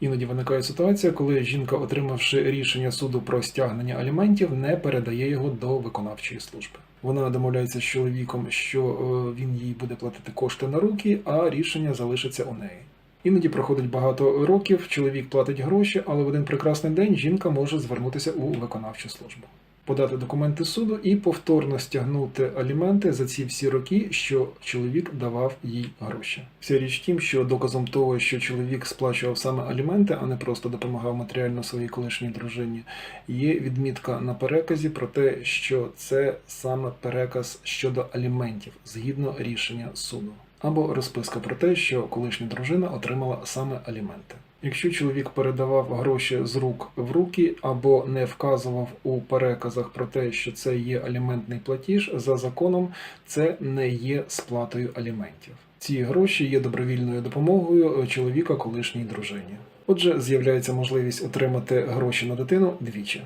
Іноді виникає ситуація, коли жінка, отримавши рішення суду про стягнення аліментів, не передає його до виконавчої служби. Вона домовляється з чоловіком, що е, він їй буде платити кошти на руки, а рішення залишиться у неї. Іноді проходить багато років, чоловік платить гроші, але в один прекрасний день жінка може звернутися у виконавчу службу, подати документи суду і повторно стягнути аліменти за ці всі роки, що чоловік давав їй гроші. Вся річ тім, що доказом того, що чоловік сплачував саме аліменти, а не просто допомагав матеріально своїй колишній дружині, є відмітка на переказі про те, що це саме переказ щодо аліментів згідно рішення суду або розписка про те, що колишня дружина отримала саме аліменти. Якщо чоловік передавав гроші з рук в руки або не вказував у переказах про те, що це є аліментний платіж, за законом це не є сплатою аліментів. Ці гроші є добровільною допомогою чоловіка колишній дружині. Отже, з'являється можливість отримати гроші на дитину двічі.